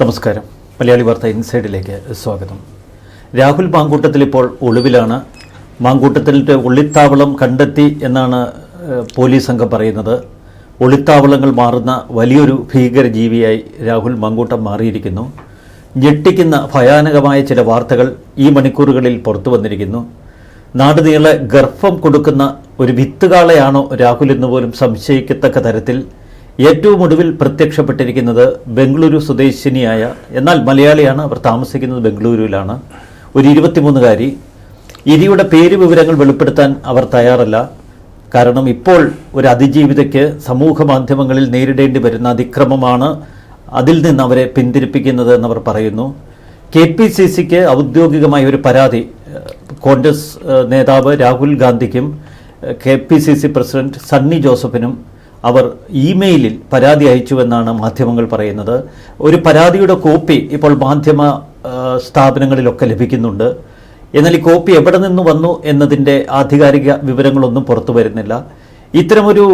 നമസ്കാരം. മലയാളി വാർത്ത ഇൻസൈഡിലേക്ക് സ്വാഗതം. രാഹുൽ മാങ്കൂട്ടത്തിൽ ഇപ്പോൾ ഒളിവിലാണ്. മാങ്കൂട്ടത്തിന്റെ ഒളിത്താവളം കണ്ടെത്തി എന്നാണ് പോലീസ് സംഘം പറയുന്നത്. ഒളിത്താവളങ്ങൾ മാറുന്ന വലിയൊരു ഭീകരജീവിയായി രാഹുൽ മാങ്കൂട്ടം മാറിയിരിക്കുന്നു. ഞെട്ടിക്കുന്ന ഭയാനകമായ ചില വാർത്തകൾ ഈ മണിക്കൂറുകളിൽ പുറത്തു വന്നിരിക്കുന്നു. നാടുനീളെ ഗർഭം കൊടുക്കുന്ന ഒരു വിത്തുകാളയാണോ രാഹുൽ എന്ന് പോലും സംശയിക്കത്തക്ക തരത്തിൽ ഏറ്റവും ഒടുവിൽ പ്രത്യക്ഷപ്പെട്ടിരിക്കുന്നത് ബംഗളൂരു സ്വദേശിനിയായ എന്നാൽ മലയാളിയാണ് അവർ താമസിക്കുന്നത് ബംഗളൂരുവിലാണ്. ഒരു ഇരുപത്തിമൂന്നുകാരി. ഇരിയുടെ പേര് വിവരങ്ങൾ വെളിപ്പെടുത്താൻ അവർ തയ്യാറല്ല. കാരണം ഇപ്പോൾ ഒരു അതിജീവിതയ്ക്ക് സമൂഹ മാധ്യമങ്ങളിൽ നേരിടേണ്ടി വരുന്ന അതിക്രമമാണ് അതിൽ നിന്ന് അവരെ പിന്തിരിപ്പിക്കുന്നത് എന്നവർ പറയുന്നു. കെ പി സി സിക്ക് ഔദ്യോഗികമായ ഒരു പരാതി കോൺഗ്രസ് നേതാവ് Rahul ഗാന്ധിക്കും K P C C president Sunny ജോസഫിനും അവർ ഇമെയിലിൽ പരാതി അയച്ചുവെന്നാണ് മാധ്യമങ്ങൾ പറയുന്നത്. ഒരു പരാതിയുടെ കോപ്പി ഇപ്പോൾ മാധ്യമ സ്ഥാപനങ്ങളിലൊക്കെ ലഭിക്കുന്നുണ്ട്. എന്നാൽ ഈ കോപ്പി എവിടെ നിന്ന് വന്നു എന്നതിന്റെ ആധികാരിക വിവരങ്ങളൊന്നും പുറത്തു വരുന്നില്ല. ഇത്തരമൊരു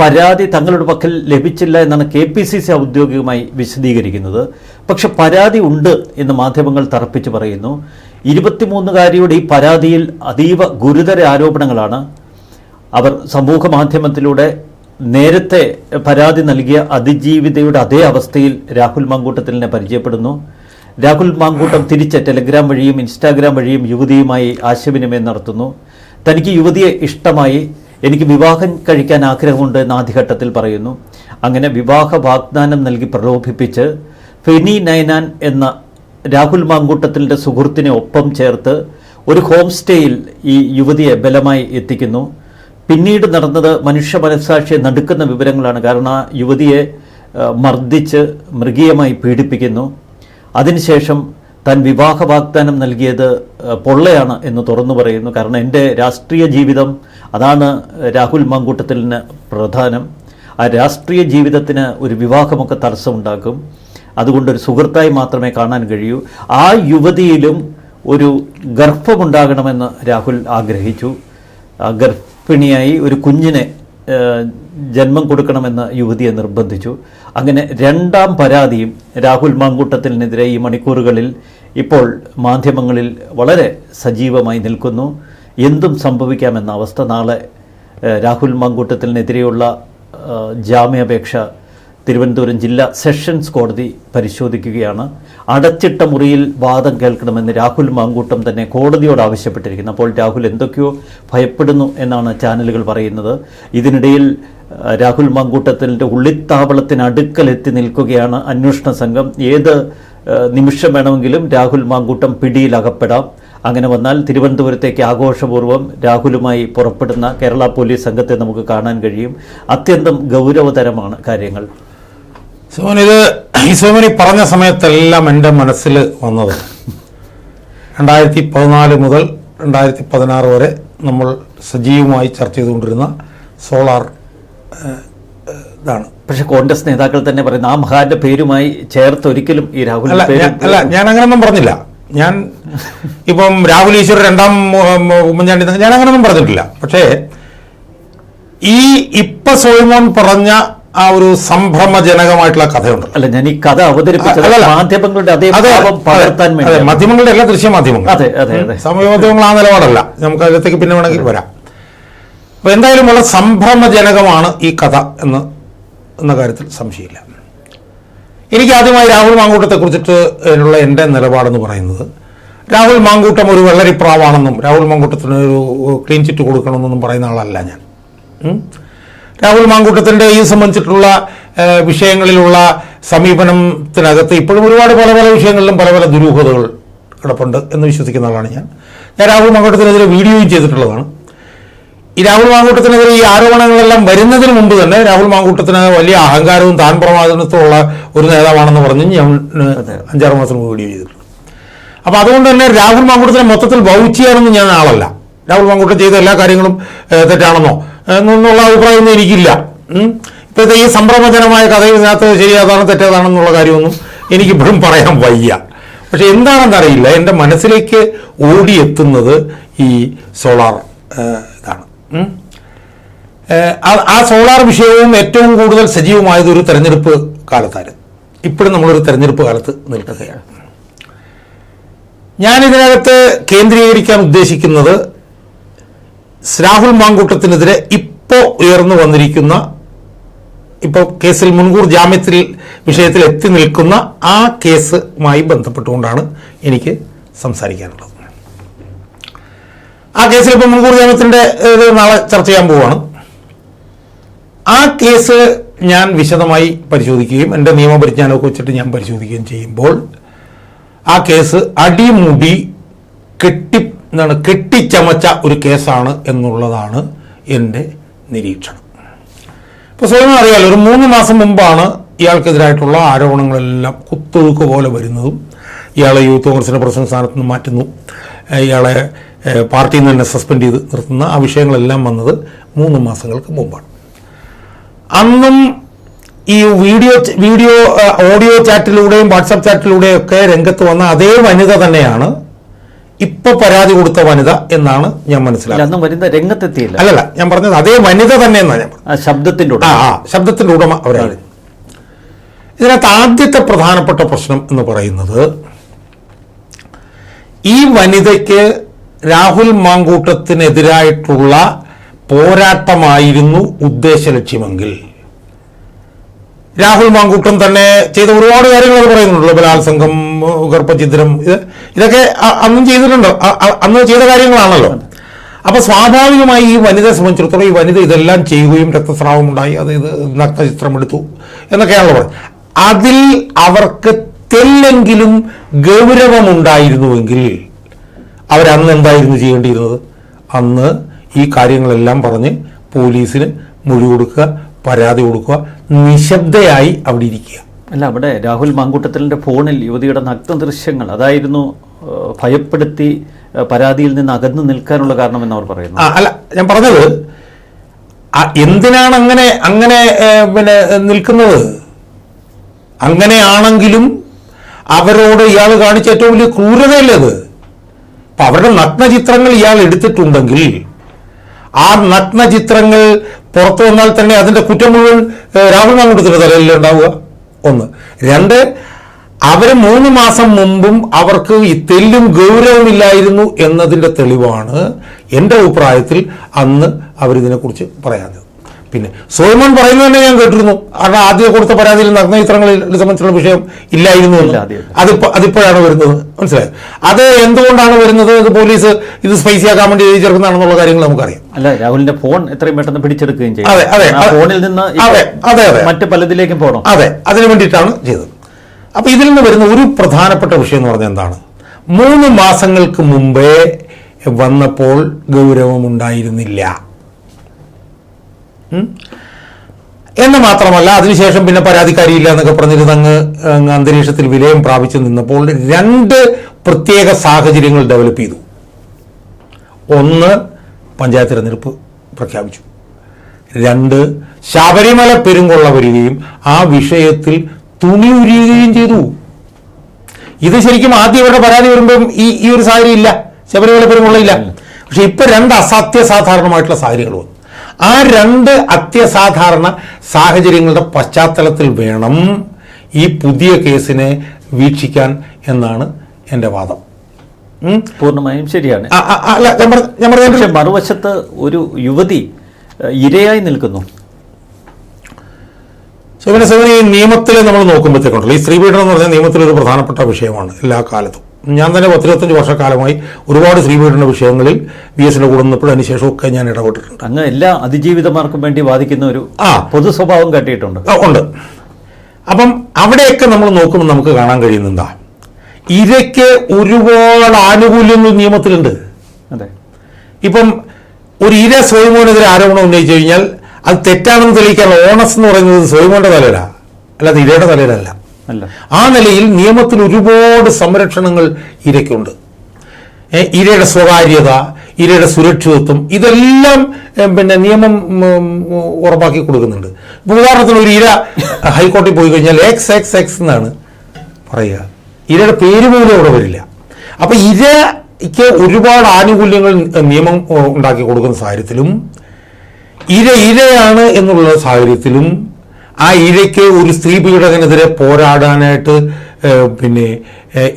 പരാതി തങ്ങളുടെ പക്കൽ ലഭിച്ചില്ല എന്നാണ് കെ പി സി സി ഔദ്യോഗികമായി വിശദീകരിക്കുന്നത്. പക്ഷെ പരാതി ഉണ്ട് എന്ന് മാധ്യമങ്ങൾ തറപ്പിച്ച് പറയുന്നു. ഇരുപത്തിമൂന്നുകാരിയുടെ ഈ പരാതിയിൽ അതീവ ഗുരുതര ആരോപണങ്ങളാണ്. അവർ സമൂഹ മാധ്യമത്തിലൂടെ നേരത്തെ പരാതി നൽകിയ അതിജീവിതയുടെ അതേ അവസ്ഥയിൽ രാഹുൽ മാങ്കൂട്ടത്തിലിനെ പരിചയപ്പെടുന്നു. രാഹുൽ മാങ്കൂട്ടം തിരിച്ച് ടെലഗ്രാം വഴിയും ഇൻസ്റ്റാഗ്രാം വഴിയും യുവതിയുമായി ആശയവിനിമയം നടത്തുന്നു. തനിക്ക് യുവതിയെ ഇഷ്ടമായി എനിക്ക് വിവാഹം കഴിക്കാൻ ആഗ്രഹമുണ്ട് എന്ന് ആദ്യഘട്ടത്തിൽ പറയുന്നു. അങ്ങനെ വിവാഹ വാഗ്ദാനം നൽകി പ്രലോഭിപ്പിച്ച് ഫെനി നൈനാൻ എന്ന രാഹുൽ മാങ്കൂട്ടത്തിന്റെ സുഹൃത്തിനെ ഒപ്പം ചേർത്ത് ഒരു ഹോം സ്റ്റേയിൽ ഈ യുവതിയെ ബലമായി എത്തിക്കുന്നു. പിന്നീട് നടന്നത് മനുഷ്യ മനസ്സാക്ഷിയെ നടുക്കുന്ന വിവരങ്ങളാണ്. കാരണം ആ യുവതിയെ മർദ്ദിച്ച് മൃഗീയമായി പീഡിപ്പിക്കുന്നു. അതിനുശേഷം താൻ വിവാഹ വാഗ്ദാനം നൽകിയത് പൊള്ളയാണ് എന്ന് തുറന്നു പറയുന്നു. കാരണം എന്റെ രാഷ്ട്രീയ ജീവിതം അതാണ് രാഹുൽ മാങ്കൂട്ടത്തിന് പ്രധാനം. ആ രാഷ്ട്രീയ ജീവിതത്തിന് ഒരു വിവാഹമൊക്കെ തടസ്സമുണ്ടാക്കും. അതുകൊണ്ട് ഒരു സുഹൃത്തായി മാത്രമേ കാണാൻ കഴിയൂ. ആ യുവതിയിലും ഒരു ഗർഭമുണ്ടാകണമെന്ന് രാഹുൽ ആഗ്രഹിച്ചു. ആ ഗർഭിണിയായി ഒരു കുഞ്ഞിനെ ജന്മം കൊടുക്കണമെന്ന യുവതിയെ നിർബന്ധിച്ചു. അങ്ങനെ രണ്ടാം പരാതിയും രാഹുൽ മാങ്കൂട്ടത്തിനെതിരെ ഈ മണിക്കൂറുകളിൽ ഇപ്പോൾ മാധ്യമങ്ങളിൽ വളരെ സജീവമായി നിൽക്കുന്നു. എന്തും സംഭവിക്കാമെന്ന അവസ്ഥ നാളെ രാഹുൽ മാങ്കൂട്ടത്തിനെതിരെയുള്ള ജാമ്യാപേക്ഷ തിരുവനന്തപുരം ജില്ലാ സെഷൻസ് കോടതി പരിശോധിക്കുകയാണ്. അടച്ചിട്ട മുറിയിൽ വാദം കേൾക്കണമെന്ന് രാഹുൽ മാങ്കൂട്ടം തന്നെ കോടതിയോട് ആവശ്യപ്പെട്ടിരിക്കുന്നു. അപ്പോൾ രാഹുൽ എന്തൊക്കെയോ ഭയപ്പെടുന്നു എന്നാണ് ചാനലുകൾ പറയുന്നത്. ഇതിനിടയിൽ രാഹുൽ മാങ്കൂട്ടത്തിന്റെ ഉള്ളിത്താവളത്തിന് എത്തി നിൽക്കുകയാണ് അന്വേഷണ സംഘം. ഏത് നിമിഷം വേണമെങ്കിലും രാഹുൽ മാങ്കൂട്ടം പിടിയിലകപ്പെടാം. അങ്ങനെ വന്നാൽ തിരുവനന്തപുരത്തേക്ക് ആഘോഷപൂർവം രാഹുലുമായി പുറപ്പെടുന്ന കേരള പോലീസ് സംഘത്തെ നമുക്ക് കാണാൻ കഴിയും. അത്യന്തം ഗൗരവതരമാണ് കാര്യങ്ങൾ. സോമൻ ഇത് ഈ സോമൻ ഈ പറഞ്ഞ സമയത്തെല്ലാം എന്റെ മനസ്സിൽ വന്നത്. രണ്ടായിരത്തി പതിനാല് മുതൽ രണ്ടായിരത്തി പതിനാറ് വരെ നമ്മൾ സജീവമായി ചർച്ച ചെയ്തുകൊണ്ടിരുന്ന സോളാർ ഇതാണ്. പക്ഷെ കോൺഗ്രസ് നേതാക്കൾ തന്നെ പറയുന്ന ആ മഹാന്റെ പേരുമായി ചേർത്ത് ഒരിക്കലും ഈ രാഹുൽ അല്ല അല്ല ഞാൻ അങ്ങനെയൊന്നും പറഞ്ഞില്ല. ഞാൻ ഇപ്പം രാഹുൽ ഈശ്വർ രണ്ടാം ഉമ്മൻചാണ്ടി ഞാൻ അങ്ങനെയൊന്നും പറഞ്ഞിട്ടില്ല. പക്ഷേ ഈ ഇപ്പൊ സോയിമോൻ പറഞ്ഞ ആ ഒരു സംഭ്രമജനകമായിട്ടുള്ള കഥയുണ്ട്. അല്ല ഞാൻ ഈ കഥ അവതരിപ്പിച്ചത്. മാധ്യമങ്ങളുടെ അതേ പകർത്താൻ വേണ്ടി മാധ്യമങ്ങളുടെ എല്ലാ ദൃശ്യ മാധ്യമങ്ങൾ അതെ, അതെ, അതെ. സമൂഹ മാധ്യമങ്ങൾ ആ നിലപാടല്ല. നമുക്ക് അതിലത്തേക്ക് പിന്നെ വേണമെങ്കിൽ വരാം. അപ്പൊ എന്തായാലും വളരെ സംഭ്രമജനകമാണ് ഈ കഥ എന്ന് എന്ന കാര്യത്തിൽ സംശയമില്ല. എനിക്ക് ആദ്യമായി രാഹുൽ മാങ്കൂട്ടത്തെ കുറിച്ചിട്ട് ഉള്ള എന്റെ നിലപാടെന്ന് പറയുന്നത് രാഹുൽ മാങ്കൂട്ടം ഒരു വെള്ളരിപ്രാവാണെന്നും രാഹുൽ മാങ്കൂട്ടത്തിന് ഒരു ക്ലീൻ ചിറ്റ് കൊടുക്കണമെന്നൊന്നും പറയുന്ന ആളല്ല ഞാൻ. രാഹുൽ മാങ്കൂട്ടത്തിന്റെ ഈ സംബന്ധിച്ചിട്ടുള്ള വിഷയങ്ങളിലുള്ള സമീപനത്തിനകത്ത് ഇപ്പോഴും ഒരുപാട് പല പല വിഷയങ്ങളിലും പല പല ദുരൂഹതകൾ കിടപ്പുണ്ട് എന്ന് വിശ്വസിക്കുന്ന ആളാണ് ഞാൻ. ഞാൻ രാഹുൽ മാങ്കൂട്ടത്തിനെതിരെ വീഡിയോയും ചെയ്തിട്ടുള്ളതാണ്. ഈ രാഹുൽ മാങ്കൂട്ടത്തിനെതിരെ ഈ ആരോപണങ്ങളെല്ലാം വരുന്നതിന് മുമ്പ് തന്നെ രാഹുൽ മാങ്കൂട്ടത്തിന് വലിയ അഹങ്കാരവും താൻ പ്രമാദനത്തുമുള്ള ഒരു നേതാവാണെന്ന് പറഞ്ഞ് ഞാൻ അഞ്ചാറ് മാസം മുമ്പ് വീഡിയോ ചെയ്തിട്ടുണ്ട്. അപ്പോൾ അതുകൊണ്ട് തന്നെ രാഹുൽ മാങ്കൂട്ടത്തിനെ മൊത്തത്തിൽ ബൗച്ചിയാണെന്ന് ഞാൻ ആളല്ല. രാഹുൽ മാങ്കൂട്ടം ചെയ്ത എല്ലാ കാര്യങ്ങളും തെറ്റാണെന്നോ എന്നുള്ള അഭിപ്രായമൊന്നും എനിക്കില്ല. ഇപ്പോഴത്തെ ഈ സംഭ്രമജനമായ കഥയിൽ ഇതിനകത്ത് ശരിയാതാണ് തെറ്റേതാണെന്നുള്ള കാര്യമൊന്നും എനിക്കിപ്പോഴും പറയാൻ വയ്യ. പക്ഷെ എന്താണെന്നറിയില്ല. എന്റെ മനസ്സിലേക്ക് ഓടിയെത്തുന്നത് ഈ സോളാർ ഇതാണ്. ആ- സോളാർ വിഷയവും ഏറ്റവും കൂടുതൽ സജീവമായത് ഒരു തെരഞ്ഞെടുപ്പ് കാലത്തായിരുന്നു. ഇപ്പോഴും നമ്മളൊരു തെരഞ്ഞെടുപ്പ് കാലത്ത് നിൽക്കുകയാണ്. ഞാൻ ഇതിനകത്ത് കേന്ദ്രീകരിക്കാൻ ഉദ്ദേശിക്കുന്നത് രാഹുൽ മാങ്കൂട്ടത്തിനെതിരെ ഇപ്പോൾ ഉയർന്നു വന്നിരിക്കുന്ന ഇപ്പോൾ കേസിൽ മുൻകൂർ ജാമ്യത്തിൽ വിഷയത്തിൽ എത്തി നിൽക്കുന്ന ആ കേസുമായി ബന്ധപ്പെട്ടുകൊണ്ടാണ് എനിക്ക് സംസാരിക്കാനുള്ളത്. ആ കേസിൽ ഇപ്പോൾ മുൻകൂർ ജാമ്യത്തിന്റെ നാളെ ചർച്ച ചെയ്യാൻ പോവുകയാണ് ആ കേസ് ഞാൻ വിശദമായി പരിശോധിക്കുകയും എന്റെ നിയമപരിജ്ഞാനമൊക്കെ വെച്ചിട്ട് ഞാൻ പരിശോധിക്കുകയും ചെയ്യുമ്പോൾ ആ കേസ് അടിമുടി കെട്ടി എന്താണ് കെട്ടിച്ചമച്ച ഒരു കേസാണ് എന്നുള്ളതാണ് എന്റെ നിരീക്ഷണം. ഇപ്പോൾ സ്വയം അറിയാലോ ഒരു മൂന്ന് മാസം മുമ്പാണ് ഇയാൾക്കെതിരായിട്ടുള്ള ആരോപണങ്ങളെല്ലാം കുത്തൊഴുക്ക് പോലെ വരുന്നതും ഇയാളെ യൂത്ത് കോൺഗ്രസിന്റെ പ്രസിഡന്റ് സ്ഥാനത്ത് നിന്ന് മാറ്റുന്നു. ഇയാളെ പാർട്ടിയിൽ നിന്ന് തന്നെ സസ്പെൻഡ് ചെയ്ത് നിർത്തുന്ന ആ വിഷയങ്ങളെല്ലാം വന്നത് മൂന്ന് മാസങ്ങൾക്ക് മുമ്പാണ്. അന്നും ഈ വീഡിയോ വീഡിയോ ഓഡിയോ ചാറ്റിലൂടെയും വാട്സാപ്പ് ചാറ്റിലൂടെയും ഒക്കെ രംഗത്ത് വന്ന അതേ വനിത തന്നെയാണ് ഇപ്പൊ പരാതി കൊടുത്ത വനിത എന്നാണ് ഞാൻ മനസ്സിലാക്കുന്നത്. രംഗത്തെത്തിയില്ല. അല്ലല്ല ഞാൻ പറഞ്ഞത് അതേ വനിത തന്നെ എന്നാണ് ഞാൻ ശബ്ദത്തിന്റെ ആ ശബ്ദത്തിന്റെ ഉടമ അവരാണ്. ഇതിനകത്ത് ആദ്യത്തെ പ്രധാനപ്പെട്ട പ്രശ്നം എന്ന് പറയുന്നത് ഈ വനിതയ്ക്ക് രാഹുൽ മാങ്കൂട്ടത്തിനെതിരായിട്ടുള്ള പോരാട്ടമായിരുന്നു ഉദ്ദേശ ലക്ഷ്യമെങ്കിൽ രാഹുൽ മാങ്കൂട്ടം തന്നെ ചെയ്ത ഒരുപാട് കാര്യങ്ങൾ പറയുന്നുണ്ടല്ലോ. ബലാത്സംഗം ഗർഭഛിദ്രം ഇത് ഇതൊക്കെ അന്നും ചെയ്തിട്ടുണ്ടോ. അന്ന് ചെയ്ത കാര്യങ്ങളാണല്ലോ. അപ്പൊ സ്വാഭാവികമായി ഈ വനിതയെ സംബന്ധിച്ചിടത്തോളം ഈ വനിത ഇതെല്ലാം ചെയ്യുകയും രക്തസ്രാവം ഉണ്ടായി അത് ഇത് നഗ്നചിത്രം എടുത്തു എന്നൊക്കെയാണല്ലോ പറയുന്നത് അതിൽ അവർക്ക് തെല്ലെങ്കിലും ഗൗരവമുണ്ടായിരുന്നുവെങ്കിൽ അവരന്ന് എന്തായിരുന്നു ചെയ്യേണ്ടിയിരുന്നത്? അന്ന് ഈ കാര്യങ്ങളെല്ലാം പറഞ്ഞ് പോലീസിന് മൊഴി കൊടുക്കുക പരാതി കൊടുക്കുക. നിശബ്ദയായി അവിടെ ഇരിക്കുക. അല്ല അവിടെ രാഹുൽ മാങ്കൂട്ടത്തലിന്റെ ഫോണിൽ യുവതിയുടെ നഗ്ന ദൃശ്യങ്ങൾ അതായിരുന്നു ഭയപ്പെടുത്തി പരാതിയിൽ നിന്ന് അകന്നു നിൽക്കാനുള്ള കാരണമെന്ന് അവർ പറയുന്നു. അല്ല ഞാൻ പറഞ്ഞത് എന്തിനാണ് അങ്ങനെ അങ്ങനെ പിന്നെ നിൽക്കുന്നത്? അങ്ങനെയാണെങ്കിലും അവരോട് ഇയാൾ കാണിച്ച ഏറ്റവും വലിയ ക്രൂരതയല്ലേ അത്? അപ്പൊ അവരുടെ നഗ്നചിത്രങ്ങൾ ഇയാൾ എടുത്തിട്ടുണ്ടെങ്കിൽ ആ നഗ്ന ചിത്രങ്ങൾ പുറത്തു വന്നാൽ തന്നെ അതിന്റെ കുറ്റം മുഴുവൻ രാഹുൽ മാങ്കുട്ടത്തിന്റെ തലയിൽ ഉണ്ടാവുക? ഒന്ന്. രണ്ട് അവർ മൂന്ന് മാസം മുമ്പും അവർക്ക് ഈ തെല്ലും ഗൗരവമില്ലായിരുന്നു എന്നതിന്റെ തെളിവാണ് എന്റെ അഭിപ്രായത്തിൽ അന്ന് അവരിതിനെക്കുറിച്ച് പറയാഞ്ഞത്. പിന്നെ സോയ്മോൻ പറയുന്നത് തന്നെ ഞാൻ കേട്ടിരുന്നു. കാരണം ആദ്യം കൊടുത്ത പരാതിയിൽ നഗ്നചിത്രങ്ങളിൽ സംബന്ധിച്ചുള്ള വിഷയം ഇല്ലായിരുന്നു. അതിപ്പോ അതിപ്പോഴാണ് വരുന്നത്. മനസ്സിലായത് അത് എന്തുകൊണ്ടാണ് വരുന്നത് ഇത് പോലീസ് ഇത് സ്പൈസി ആക്കാൻ വേണ്ടി എഴുതി ചേർക്കുന്നതാണെന്നുള്ള കാര്യങ്ങൾ നമുക്കറിയാം. അല്ല രാഹുലിന്റെ ഫോൺ എത്രയും പെട്ടെന്ന് പിടിച്ചെടുക്കുകയും ചെയ്യും അതെ, അതെ, ഫോണിൽ നിന്ന് അതെ, അതെ, അതെ. മറ്റ് പലതിലേക്കും പോകണം അതെ അതിനു വേണ്ടിയിട്ടാണ് ചെയ്തത്. അപ്പൊ ഇതിൽ നിന്ന് വരുന്ന ഒരു പ്രധാനപ്പെട്ട വിഷയം എന്ന് പറഞ്ഞാൽ എന്താണ്? മൂന്ന് മാസങ്ങൾക്ക് മുമ്പേ വന്നപ്പോൾ ഗൗരവമുണ്ടായിരുന്നില്ല? എന്ന് മാത്രമല്ല അതിനുശേഷം പിന്നെ പരാതിക്കാരിയില്ല എന്നൊക്കെ പറഞ്ഞിരുന്ന് അങ്ങ് അന്തരീക്ഷത്തിൽ വിലയം പ്രാപിച്ചു നിന്നപ്പോൾ രണ്ട് പ്രത്യേക സാഹചര്യങ്ങൾ ഡെവലപ്പ് ചെയ്തു. ഒന്ന് പഞ്ചായത്ത് തിരഞ്ഞെടുപ്പ് പ്രഖ്യാപിച്ചു. രണ്ട് ശബരിമല പെരുങ്കൊള്ള വരികയും ആ വിഷയത്തിൽ തുണി ഉരിയുകയും ചെയ്തു. ഇത് ശരിക്കും ആദ്യം ഇവരുടെ പരാതി വരുമ്പം ഈ ഈ ഒരു സാഹചര്യം ഇല്ല. ശബരിമല പെരുങ്കൊള്ള ഇല്ല. പക്ഷെ ഇപ്പൊ രണ്ട് അസാധ്യസാധാരണമായിട്ടുള്ള സാഹചര്യങ്ങൾ വന്നു. ആ രണ്ട് അത്യസാധാരണ സാഹചര്യങ്ങളുടെ പശ്ചാത്തലത്തിൽ വേണം ഈ പുതിയ കേസിനെ വീക്ഷിക്കാൻ എന്നാണ് എന്റെ വാദം. പൂർണമായും ശരിയാണ്. പക്ഷെ മറുവശത്ത് ഒരു യുവതി ഇരയായി നിൽക്കുന്നു. ശിവന ശിവന ഈ നിയമത്തിൽ നമ്മൾ നോക്കുമ്പോഴത്തേക്കുണ്ടല്ലോ. ഈ സ്ത്രീപീഡനം എന്ന് പറഞ്ഞാൽ നിയമത്തിൽ ഒരു പ്രധാനപ്പെട്ട വിഷയമാണ് എല്ലാ കാലത്തും. ഞാൻ തന്നെ പത്തിരുപത്തഞ്ച് വർഷക്കാലമായി ഒരുപാട് സ്ത്രീപീഡന വിഷയങ്ങളിൽ ബി എസിന്റെ കൂടെ നിന്നപ്പോഴും അതിനുശേഷമൊക്കെ ഞാൻ ഇടപെട്ടിട്ടുണ്ട്. അങ്ങ് എല്ലാ അതിജീവിതമാർക്കും വേണ്ടി വാദിക്കുന്ന ഒരു ആ. പൊതു സ്വഭാവം കട്ടിയിട്ടുണ്ട് ഉണ്ട്. അപ്പം അവിടെയൊക്കെ നമ്മൾ നോക്കുമ്പോൾ നമുക്ക് കാണാൻ കഴിയുന്ന എന്താ? ഇരയ്ക്ക് ഒരുപാട് ആനുകൂല്യങ്ങൾ നിയമത്തിലുണ്ട്. അതെ. ഇപ്പം ഒരു ഇര സ്വയമോനെതിരെ ആരോപണം ഉന്നയിച്ചു കഴിഞ്ഞാൽ അത് തെറ്റാണെന്ന് തെളിയിക്കാനുള്ള ഓണസ് എന്ന് പറയുന്നത് സ്വയമോന്റെ തലയിലാണ് അല്ലാതെ ഇരയുടെ തലയിലല്ല. ആ നിലയിൽ നിയമത്തിൽ ഒരുപാട് സംരക്ഷണങ്ങൾ ഇരയ്ക്കുണ്ട്. ഇരയുടെ സ്വകാര്യത ഇരയുടെ സുരക്ഷിതത്വം ഇതെല്ലാം പിന്നെ നിയമം ഉറപ്പാക്കി കൊടുക്കുന്നുണ്ട്. ഉദാഹരണത്തിന് ഒരു ഇര ഹൈക്കോടതി പോയി കഴിഞ്ഞാൽ എക്സ് എക്സ് എക്സ് എന്നാണ് പറയുക. ഇരയുടെ പേര് പോലും അവിടെ വരില്ല. അപ്പൊ ഇരയ്ക്ക് ഒരുപാട് ആനുകൂല്യങ്ങൾ നിയമം ഉണ്ടാക്കി കൊടുക്കുന്ന സാഹചര്യത്തിലും ഇര ഇരയാണ് എന്നുള്ള സാഹചര്യത്തിലും ആ ഇരയ്ക്ക് ഒരു സ്ത്രീ പീഡകനെതിരെ പോരാടാനായിട്ട് പിന്നെ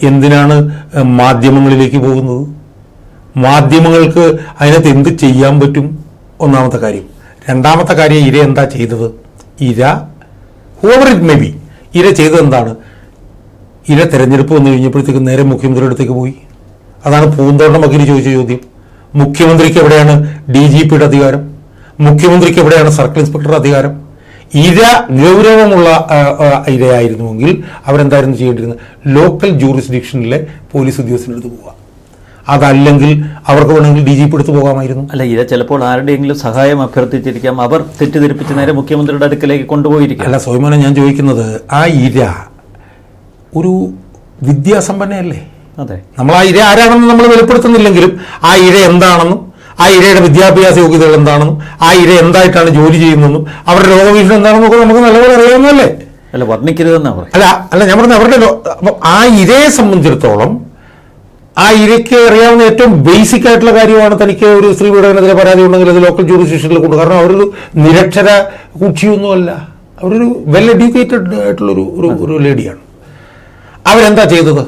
എന്തിനാണ് മാധ്യമങ്ങളിലേക്ക് പോകുന്നത്? മാധ്യമങ്ങൾക്ക് അതിനകത്ത് എന്ത് ചെയ്യാൻ പറ്റും? ഒന്നാമത്തെ കാര്യം. രണ്ടാമത്തെ കാര്യം ഇര എന്താ ചെയ്തത്? ഇര ഹൂവർ ഇറ്റ് മേ ബി ഇര ചെയ്തത് എന്താണ്? ഇര തെരഞ്ഞെടുപ്പ് വന്നു കഴിഞ്ഞപ്പോഴത്തേക്ക് നേരെ മുഖ്യമന്ത്രിയുടെ അടുത്തേക്ക് പോയി. അതാണ് പൂന്തോട്ടം വക്കീൽ ചോദിച്ച ചോദ്യം. മുഖ്യമന്ത്രിക്ക് എവിടെയാണ് ഡി ജി പിയുടെ അധികാരം? മുഖ്യമന്ത്രിക്ക് എവിടെയാണ് സർക്കിൾ ഇൻസ്പെക്ടറുടെ അധികാരം? ഇര ഗൗരവമുള്ള ഇരയായിരുന്നുവെങ്കിൽ അവരെന്തായിരുന്നു ചെയ്യേണ്ടിരുന്നത്? ലോക്കൽ ജൂറിസ്ഡിക്ഷനിലെ പോലീസ് ഉദ്യോഗസ്ഥനെടുത്ത് പോവുക. അതല്ലെങ്കിൽ അവർക്ക് വേണമെങ്കിൽ ഡി ജി പി എടുത്ത് പോകാമായിരുന്നു. അല്ല ഇര ചിലപ്പോൾ ആരുടെയെങ്കിലും സഹായം അഭ്യർത്ഥിച്ചിരിക്കാം. അവർ തെറ്റിദ്ധരിപ്പിച്ച് നേരെ മുഖ്യമന്ത്രിയുടെ അടുക്കലേക്ക് കൊണ്ടുപോയിരിക്കും. അല്ല സ്വയമാനം ഞാൻ ചോദിക്കുന്നത് ആ ഇര ഒരു വിദ്യാസമ്പന്നയല്ലേ? അതെ. നമ്മൾ ആ ഇര ആരാണെന്ന് നമ്മൾ വെളിപ്പെടുത്തുന്നില്ലെങ്കിലും ആ ഇര എന്താണെന്നും ആ ഇരയുടെ വിദ്യാഭ്യാസ യോഗ്യതകൾ എന്താണെന്നും ആ ഇര എന്തായിട്ടാണ് ജോലി ചെയ്യുന്നതെന്നും അവരുടെ രോഗഭീഷണി എന്താണെന്നൊക്കെ നമുക്ക് നല്ലപോലെ അറിയാവുന്നതല്ലേ? അല്ല വർണിക്കരുതെന്നാ അല്ല അല്ല ഞാൻ പറഞ്ഞ അവരുടെ ആ ഇരയെ സംബന്ധിച്ചിടത്തോളം ആ ഇരയ്ക്ക് അറിയാവുന്ന ഏറ്റവും ബേസിക് ആയിട്ടുള്ള കാര്യമാണ് തനിക്ക് ഒരു സ്ത്രീ പീഡനത്തിലെ പരാതി ഉണ്ടെങ്കിൽ അത് ലോക്കൽ ജൂറിസ്ഡിക്ഷനിൽ കൊടുക്കും. കാരണം അവരൊരു നിരക്ഷര കുക്ഷിയൊന്നുമല്ല അവരൊരു വെൽ എഡ്യൂക്കേറ്റഡ് ആയിട്ടുള്ളൊരു ഒരു ഒരു ലേഡിയാണ് അവരെന്താ ചെയ്തത്?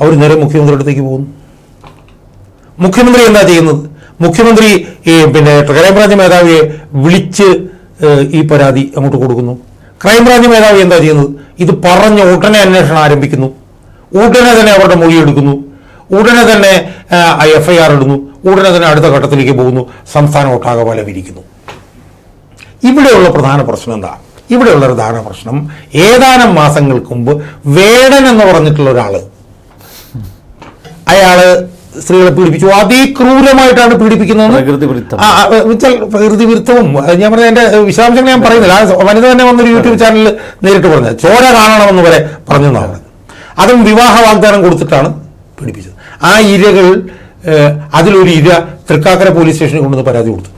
അവർ നേരെ മുഖ്യമന്ത്രിയുടെ അടുത്തേക്ക് പോകുന്നു. മുഖ്യമന്ത്രി എന്താ ചെയ്യുന്നത്? മുഖ്യമന്ത്രി ഈ പിന്നെ ക്രൈംബ്രാഞ്ച് മേധാവിയെ വിളിച്ച് ഈ പരാതി അങ്ങോട്ട് കൊടുക്കുന്നു. ക്രൈംബ്രാഞ്ച് മേധാവി എന്താ ചെയ്യുന്നത്? ഇത് പറഞ്ഞ് ഉടനെ അന്വേഷണം ആരംഭിക്കുന്നു. ഉടനെ തന്നെ അവരുടെ മൊഴിയെടുക്കുന്നു ഉടനെ തന്നെ എഫ് ഐ ആർ ഇടുന്നു. ഉടനെ തന്നെ അടുത്ത ഘട്ടത്തിലേക്ക് പോകുന്നു. സംസ്ഥാനം ഒട്ടാകെ പോലെ വിരിക്കുന്നു. ഇവിടെയുള്ള പ്രധാന പ്രശ്നം എന്താ? ഇവിടെയുള്ള പ്രധാന പ്രശ്നം ഏതാനും മാസങ്ങൾക്ക് മുമ്പ് വേടൻ എന്ന് പറഞ്ഞിട്ടുള്ള ഒരാൾ അയാൾ സ്ത്രീകളെ പീഡിപ്പിച്ചു. അതിക്രൂരമായിട്ടാണ് പീഡിപ്പിക്കുന്നത്. പ്രകൃതി വിരുദ്ധവും. ഞാൻ പറഞ്ഞ എന്റെ വിശദാംശങ്ങൾ ഞാൻ പറയുന്നില്ല. വനിത തന്നെ വന്നൊരു യൂട്യൂബ് ചാനലിൽ നേരിട്ട് പറഞ്ഞത് ചോര കാണണമെന്ന് വരെ പറഞ്ഞു എന്നാണ് അതും വിവാഹ വാഗ്ദാനം കൊടുത്തിട്ടാണ് പീഡിപ്പിച്ചത്. ആ ഇരകൾ അതിലൊരു ഇര തൃക്കാക്കര പോലീസ് സ്റ്റേഷനിൽ കൊണ്ടുവന്ന് പരാതി കൊടുത്തു.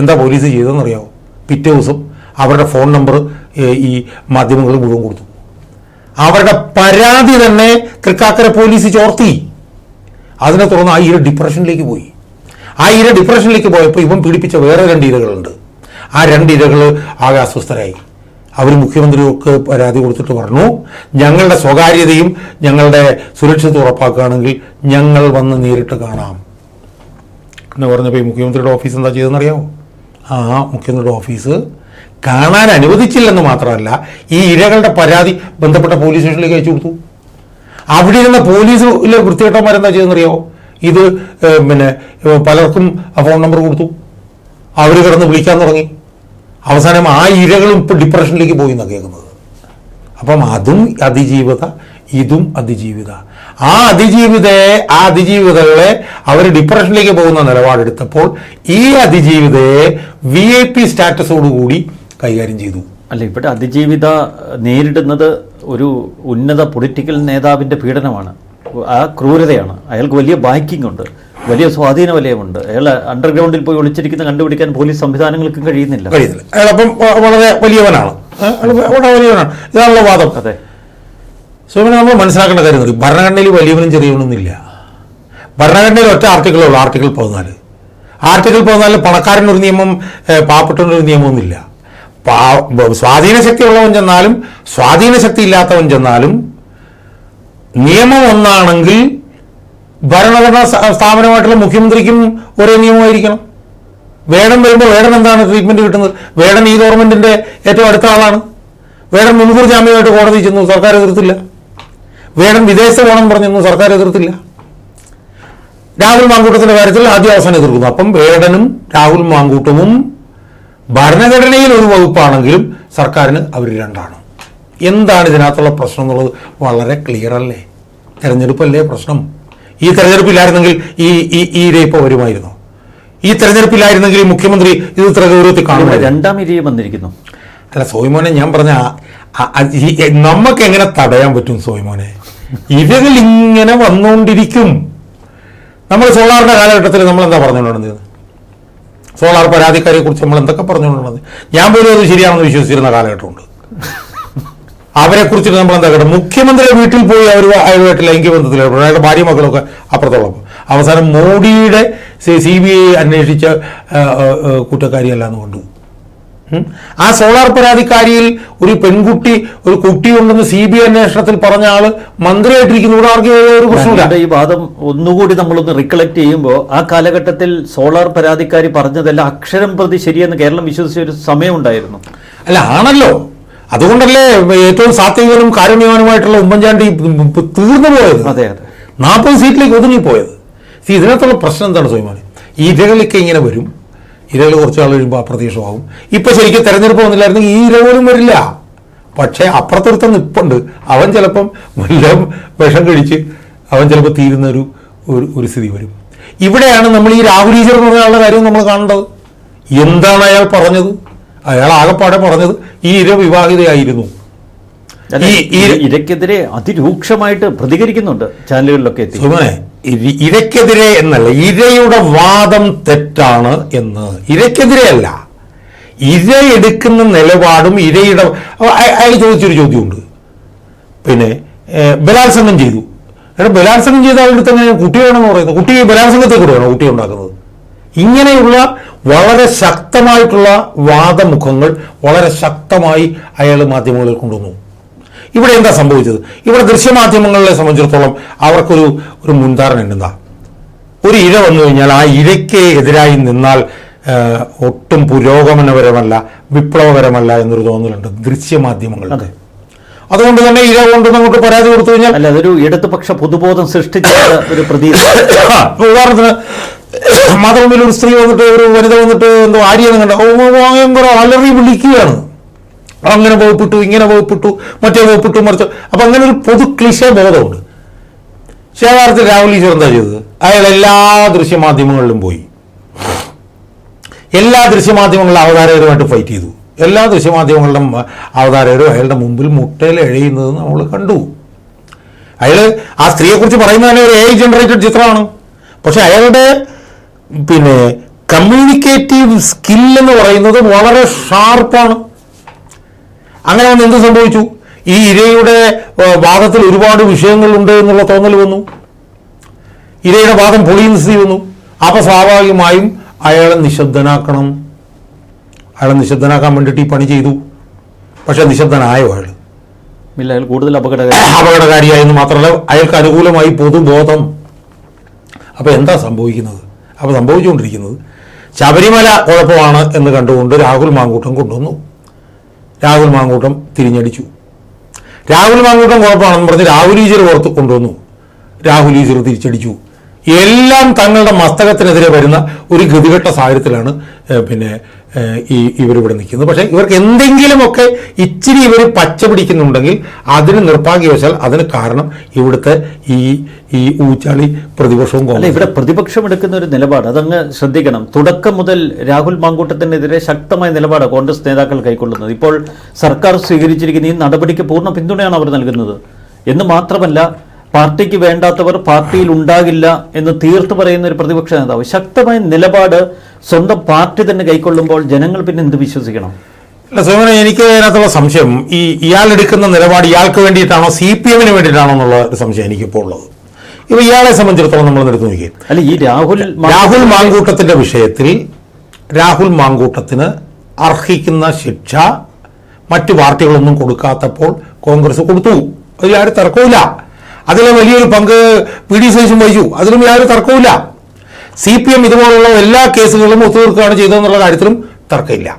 എന്താ പോലീസ് ചെയ്തതെന്ന് അറിയാമോ പിറ്റേ ദിവസം അവരുടെ ഫോൺ നമ്പർ ഈ മാധ്യമങ്ങൾ മുഴുവൻ കൊടുത്തു. അവരുടെ പരാതി തന്നെ തൃക്കാക്കര പോലീസ് ചോർത്തി. അതിനെ തുടർന്ന് ആ ഇര ഡിപ്രഷനിലേക്ക് പോയി. ആ ഇര ഡിപ്രഷനിലേക്ക് പോയപ്പോൾ ഇവൻ പീഡിപ്പിച്ച വേറെ രണ്ട് ഇരകളുണ്ട്. ആ രണ്ട് ഇരകൾ ആകെ അസ്വസ്ഥരായി. അവർ മുഖ്യമന്ത്രിക്ക് പരാതി കൊടുത്തിട്ട് പറഞ്ഞു ഞങ്ങളുടെ സ്വകാര്യതയും ഞങ്ങളുടെ സുരക്ഷിതത്വം ഉറപ്പാക്കുകയാണെങ്കിൽ ഞങ്ങൾ വന്ന് നേരിട്ട് കാണാം. എന്ന് പറഞ്ഞപ്പോൾ ഈ മുഖ്യമന്ത്രിയുടെ ഓഫീസ് എന്താ ചെയ്തതെന്നറിയാമോ ആ മുഖ്യമന്ത്രിയുടെ ഓഫീസ് കാണാൻ അനുവദിച്ചില്ലെന്ന് മാത്രമല്ല ഈ ഇരകളുടെ പരാതി ബന്ധപ്പെട്ട പോലീസ് സ്റ്റേഷനിലേക്ക് അയച്ചു കൊടുത്തു. അവിടെ ഇരുന്ന പോലീസിലെ വൃത്തികെട്ടന്മാരെന്താ ചെയ്യുന്നറിയോ ഇത് പിന്നെ പലർക്കും ഫോൺ നമ്പർ കൊടുത്തു. അവർ കിടന്ന് വിളിക്കാൻ തുടങ്ങി. അവസാനം ആ ഇരകളും ഇപ്പോൾ ഡിപ്രഷനിലേക്ക് പോയി എന്നാണ് കേൾക്കുന്നത്. അപ്പം അതും അതിജീവിത ഇതും അതിജീവിത. ആ അതിജീവിതയെ ആ അതിജീവിതകളെ അവർ ഡിപ്രഷനിലേക്ക് പോകുന്ന നിലപാടെടുത്തപ്പോൾ ഈ അതിജീവിതയെ വി ഐ പി സ്റ്റാറ്റസോടുകൂടി കൈകാര്യം ചെയ്തു. അല്ല ഇവിടെ അതിജീവിത നേരിടുന്നത് ഒരു ഉന്നത പൊളിറ്റിക്കൽ നേതാവിന്റെ പീഡനമാണ്. ആ ക്രൂരതയാണ്. അയാൾക്ക് വലിയ ബാക്കിംഗ് ഉണ്ട്. വലിയ സ്വാധീന വലയമുണ്ട് അയാൾ അണ്ടർഗ്രൗണ്ടിൽ പോയി ഒളിച്ചിരിക്കുന്ന കണ്ടുപിടിക്കാൻ പോലീസ് സംവിധാനങ്ങൾക്കും കഴിയുന്നില്ല. കഴിയുന്നില്ല. അയാളപ്പം വളരെ വലിയവനാണ്. വളരെ വലിയവനാണ്. ഇതാണല്ലോ വാദം. അതെ. നമ്മൾ മനസ്സിലാക്കേണ്ട കാര്യം ഭരണഘടനയിൽ വലിയവനും ചെറിയവനൊന്നുമില്ല. ഭരണഘടനയിൽ ഒറ്റ ആർട്ടിക്കിളുള്ളൂ ആർട്ടിക്കിൾ പതിനാല്. ആർട്ടിക്കിൾ പതിനാലിൽ പണക്കാരനൊരു നിയമം പാവപ്പെട്ടവന്റെ പാവപ്പെട്ടവനൊരു നിയമമൊന്നുമില്ല. സ്വാധീന ശക്തി ഉള്ളവൻ ചെന്നാലും സ്വാധീന ശക്തി ഇല്ലാത്തവൻ ചെന്നാലും നിയമം ഒന്നാണെങ്കിൽ ഭരണഘടനാ സ്ഥാ- സ്ഥാപനമായിട്ടുള്ള മുഖ്യമന്ത്രിക്കും ഒരേ നിയമമായിരിക്കണം. വേടം വരുമ്പോൾ വേടൻ എന്താണ് ട്രീറ്റ്മെന്റ് കിട്ടുന്നത്? വേടൻ ഈ ഗവൺമെന്റിന്റെ ഏറ്റവും അടുത്ത ആളാണ്. വേടൻ മുൻകൂർ ജാമ്യമായിട്ട് കോടതി ചെന്നു സർക്കാർ എതിർത്തില്ല. വേടൻ വിദേശ വേണം പറഞ്ഞെന്നു സർക്കാർ എതിർത്തില്ല. രാഹുൽ മാങ്കൂട്ടത്തിന്റെ കാര്യത്തിൽ ആദ്യ അവസാനം എതിർക്കുന്നു. അപ്പം വേടനും രാഹുൽ മാങ്കൂട്ടവും ഭരണഘടനയിൽ ഒരു വകുപ്പാണെങ്കിലും സർക്കാരിന് അവർ രണ്ടാണ്. എന്താണ് ഇതിനകത്തുള്ള പ്രശ്നം എന്നുള്ളത് വളരെ ക്ലിയർ അല്ലേ? തെരഞ്ഞെടുപ്പല്ലേ പ്രശ്നം? ഈ തെരഞ്ഞെടുപ്പില്ലായിരുന്നെങ്കിൽ ഈ ഈ ഈ രേപ്പ് വരുമായിരുന്നു. ഈ തെരഞ്ഞെടുപ്പില്ലായിരുന്നെങ്കിൽ മുഖ്യമന്ത്രി ഇത് ഇത്ര ഗൗരവത്തിൽ ഇവിടെ രണ്ടാം ഇരയും വന്നിരിക്കുന്നു. അല്ല സോയിമോനെ ഞാൻ പറഞ്ഞ നമുക്ക് എങ്ങനെ തടയാൻ പറ്റും സോയിമോനെ? ഇവകൾ ഇങ്ങനെ വന്നുകൊണ്ടിരിക്കും നമ്മൾ സോളാറിന്റെ കാലഘട്ടത്തിൽ നമ്മൾ എന്താ പറഞ്ഞുകൊണ്ടിരുന്നത് സോളാർ പരാതിക്കാരെ കുറിച്ച് നമ്മൾ എന്തൊക്കെ പറഞ്ഞുകൊണ്ടിരുന്നത് ഞാൻ പോലും അത് ശരിയാണെന്ന് വിശ്വസിച്ചിരുന്ന കാലഘട്ടമുണ്ട്. അവരെ കുറിച്ചിട്ട് നമ്മൾ എന്താ കേട്ടോ മുഖ്യമന്ത്രിയുടെ വീട്ടിൽ പോയി അവർ അയാളുമായിട്ട് ലൈംഗിക ബന്ധത്തിൽ അയാളുടെ ഭാര്യ മക്കളൊക്കെ അപ്പുറത്തോളം അവസാനം മോഡിയുടെ സി ബി ഐ അന്വേഷിച്ച എന്ന് കൊണ്ടു. ആ സോളാർ പരാതിക്കാരിയിൽ ഒരു പെൺകുട്ടി ഒരു കുട്ടി ഉണ്ടെന്ന് സി ബി ഐ അന്വേഷണത്തിൽ പറഞ്ഞ ആൾ മന്ത്രിയായിട്ടിരിക്കുന്നു. ഇവിടെ ആർക്കും ഒരു പ്രശ്നമില്ല. ഈ വാദം ഒന്നുകൂടി നമ്മളൊന്ന് റിക്കളക്ട് ചെയ്യുമ്പോൾ ആ കാലഘട്ടത്തിൽ സോളാർ പരാതിക്കാരി പറഞ്ഞതെല്ലാം അക്ഷരം പ്രതി ശരിയെന്ന് കേരളം വിശ്വസിച്ച ഒരു സമയമുണ്ടായിരുന്നു. അല്ല ആണല്ലോ. അതുകൊണ്ടല്ലേ ഏറ്റവും സാത്വികനും കാരുണ്യവാനുമായിട്ടുള്ള ഉമ്മൻചാണ്ടി തീർന്നു പോയത്? അതെ അതെ. നാൽപ്പത് സീറ്റിലേക്ക് ഒതുങ്ങിപ്പോയത്. സി ഇതിനകത്തുള്ള പ്രശ്നം എന്താണ് സോയിമാനി? ഈ ഇരകളൊക്കെ ഇങ്ങനെ വരും. ഇരകൾ കുറച്ച് നാൾ കഴിയുമ്പോൾ അപ്രത്യക്ഷമാകും ഇപ്പൊ ശരിക്കും തെരഞ്ഞെടുപ്പ് വന്നില്ലായിരുന്നെങ്കിൽ ഈ ഇര പോലും വരില്ല. പക്ഷേ അപ്പുറത്തൊരുത്തൻ നിപ്പുണ്ട്. അവൻ ചിലപ്പം വല്ല വിഷം കഴിച്ച് അവൻ ചിലപ്പോൾ തീരുന്ന ഒരു ഒരു ഒരു സ്ഥിതി വരും. ഇവിടെയാണ് നമ്മൾ ഈ രാഹുൽ ഈശ്വർ എന്ന് പറഞ്ഞ ആളുടെ കാര്യം നമ്മൾ കാണേണ്ടത്. എന്താണ് അയാൾ പറഞ്ഞത്? അയാൾ ആകെപ്പാടെ പറഞ്ഞത് ഈ ഇര വിവാഹിതയായിരുന്നു. അല്ല, ഈ- ഈ- ഇര- ഇരയ്ക്കെതിരെ അതിരൂക്ഷമായിട്ട് പ്രതികരിക്കുന്നുണ്ട് ചാനലുകളിലൊക്കെ ഇരക്കെതിരെ സുമനെ എന്നല്ല ഇരയുടെ വാദം തെറ്റാണ് എന്ന്. ഇരയ്ക്കെതിരെയല്ല. ഇര എടുക്കുന്ന നിലപാടും ഇരയുടെ അയാൾ ചോദിച്ചൊരു ചോദ്യമുണ്ട്. പിന്നെ ബലാത്സംഗം ചെയ്തു. എടാ ബലാത്സംഗം ചെയ്ത ആളുടെ തന്നെ കുട്ടിയാണെന്ന് പറയുന്നത്? കുട്ടി ബലാത്സംഗത്തെ കൂടെയാണോ കുട്ടി ഉണ്ടാക്കുന്നത്? ഇങ്ങനെയുള്ള വളരെ ശക്തമായിട്ടുള്ള വാദമുഖങ്ങൾ വളരെ ശക്തമായി അയാൾ മാധ്യമങ്ങളിൽ കൊണ്ടുവന്നു. ഇവിടെ എന്താ സംഭവിച്ചത്? ഇവിടെ ദൃശ്യമാധ്യമങ്ങളെ സംബന്ധിച്ചിടത്തോളം അവർക്കൊരു ഒരു മുൻധാരണ എന്താ ഒരു ഇഴ വന്നു കഴിഞ്ഞാൽ ആ ഇഴയ്ക്ക് എതിരായി നിന്നാൽ ഒട്ടും പുരോഗമനപരമല്ല വിപ്ലവകരമല്ല എന്നൊരു തോന്നലുണ്ട് ദൃശ്യമാധ്യമങ്ങൾ അതെ. അതുകൊണ്ട് തന്നെ ഇര കൊണ്ട് നമുക്ക് പരാതി കൊടുത്തു കഴിഞ്ഞാൽ അല്ല അതൊരു ഇടതുപക്ഷ പൊതുബോധം സൃഷ്ടിച്ച ഒരു പ്രതീതി. ഇപ്പൊ ഉദാഹരണത്തിന് മാതൃഭൂമിയിൽ ഒരു സ്ത്രീ വന്നിട്ട് ഒരു വനിത വന്നിട്ട് എന്തോ ആര്യെന്ന് കണ്ട ഭയങ്കര അലറി വിളിക്കുകയാണ്. അങ്ങനെ വകുപ്പിട്ടു ഇങ്ങനെ വകുപ്പിട്ടു മറ്റേ വകുപ്പിട്ടു മറിച്ച്. അപ്പൊ അങ്ങനെ ഒരു പൊതു ക്ലിശ ബോധമുണ്ട്. ശേഖാരത്തിൽ രാഹുൽ ഈശ്വർ എന്താ ചെയ്തത്? അയാൾ എല്ലാ ദൃശ്യമാധ്യമങ്ങളിലും പോയി. എല്ലാ ദൃശ്യമാധ്യമങ്ങളിലും അവതാരകരുമായിട്ട് ഫൈറ്റ് ചെയ്തു. എല്ലാ ദൃശ്യമാധ്യമങ്ങളിലും അവതാരകരും അയാളുടെ മുമ്പിൽ മുട്ടയിൽ എഴയുന്നത് നമ്മൾ കണ്ടു. അയാൾ ആ സ്ത്രീയെക്കുറിച്ച് പറയുന്നത് തന്നെ ഒരു എ ജനറേറ്റഡ് ചിത്രമാണ്. പക്ഷെ അയാളുടെ പിന്നെ കമ്മ്യൂണിക്കേറ്റീവ് സ്കിൽ എന്ന് പറയുന്നത് വളരെ ഷാർപ്പാണ് അങ്ങനെ വന്ന് എന്ത് സംഭവിച്ചു? ഈ ഇരയുടെ വാദത്തിൽ ഒരുപാട് വിഷയങ്ങളുണ്ട് എന്നുള്ള തോന്നൽ വന്നു. ഇരയുടെ വാദം പൊളിയുന്ന സ്ഥിതി വന്നു. അപ്പൊ സ്വാഭാവികമായും അയാളെ നിശബ്ദനാക്കണം. അയാളെ നിശബ്ദനാക്കാൻ വേണ്ടിയിട്ട് ഈ പണി ചെയ്തു. പക്ഷെ നിശബ്ദനായോ അയാൾ? ഇല്ല അയാൾ കൂടുതൽ അപകടകാരി. അപകടകാരിയായെന്ന് മാത്രമല്ല അയാൾക്ക് അനുകൂലമായി പൊതുബോധം. അപ്പൊ എന്താ സംഭവിക്കുന്നത്? അപ്പൊ സംഭവിച്ചുകൊണ്ടിരിക്കുന്നത് ശബരിമല കുഴപ്പമാണ് എന്ന് കണ്ടുകൊണ്ട് രാഹുൽ മാങ്കൂട്ടം കൊണ്ടുവന്നു. രാഹുൽ മാങ്കൂട്ടം തിരിഞ്ഞടിച്ചു. രാഹുൽ മാങ്കൂട്ടം കുഴപ്പമാണെന്ന് പറഞ്ഞ് രാഹുൽ ഈശ്വർ പുറത്ത് കൊണ്ടുവന്നു. രാഹുൽ ഈശ്വർ തിരിച്ചടിച്ചു. എല്ലാം തങ്ങളുടെ മസ്തകത്തിനെതിരെ വരുന്ന ഒരു ഗതികെട്ട സാഹചര്യത്തിലാണ് പിന്നെ ഈ ഇവരിവിടെ നിൽക്കുന്നു പക്ഷേ ഇവർക്ക് എന്തെങ്കിലുമൊക്കെ ഇച്ചിരി ഇവർ പച്ച പിടിക്കുന്നുണ്ടെങ്കിൽ അതിന് നിർഭാഗ്യവശാൽ അതിന് കാരണം ഇവിടുത്തെ ഈ ഈ ഊച്ചാളി പ്രതിപക്ഷവും അല്ല ഇവിടെ പ്രതിപക്ഷം എടുക്കുന്ന ഒരു നിലപാട് അതങ്ങ് ശ്രദ്ധിക്കണം. തുടക്കം മുതൽ രാഹുൽ മാങ്കൂട്ടത്തിനെതിരെ ശക്തമായ നിലപാട് കോൺഗ്രസ് നേതാക്കൾ കൈക്കൊള്ളുന്നത്. ഇപ്പോൾ സർക്കാർ സ്വീകരിച്ചിരിക്കുന്ന ഈ നടപടിക്ക് പൂർണ പിന്തുണയാണ് അവർ നൽകുന്നത്. എന്ന് മാത്രമല്ല പാർട്ടിക്ക് വേണ്ടാത്തവർ പാർട്ടിയിൽ ഉണ്ടാകില്ല എന്ന് തീർത്തു പറയുന്ന ഒരു പ്രതിപക്ഷ നേതാവ്. ശക്തമായ നിലപാട് സ്വന്തം പാർട്ടി തന്നെ കൈക്കൊള്ളുമ്പോൾ ജനങ്ങൾ പിന്നെ എന്ത് വിശ്വസിക്കണം? അല്ല സോമന എനിക്ക് അതിനകത്തുള്ള സംശയം. ഈ ഇയാൾ എടുക്കുന്ന നിലപാട് ഇയാൾക്ക് വേണ്ടിയിട്ടാണോ സി പി എമ്മിന് വേണ്ടിയിട്ടാണോ എന്നുള്ള ഒരു സംശയം എനിക്കിപ്പോൾ ഉള്ളത്. ഇപ്പൊ ഇയാളെ സംബന്ധിച്ചിടത്തോളം നമ്മൾ എടുത്തു നോക്കി അല്ല ഈ രാഹുൽ രാഹുൽ മാങ്കൂട്ടത്തിന്റെ വിഷയത്തിൽ രാഹുൽ മാങ്കൂട്ടത്തിന് അർഹിക്കുന്ന ശിക്ഷ മറ്റു പാർട്ടികളൊന്നും കൊടുക്കാത്തപ്പോൾ കോൺഗ്രസ് കൊടുത്തു. അതിൽ ആരും തർക്കവുമില്ല. അതിലെ വലിയൊരു പങ്ക് പി ഡി സതീശൻ വഹിച്ചു. അതിലും യാതൊരു തർക്കവുമില്ല. സി പി എം ഇതുപോലുള്ള എല്ലാ കേസുകളും ഒത്തുതീർക്കുകയാണ് ചെയ്തതെന്നുള്ള കാര്യത്തിലും തർക്കമില്ല.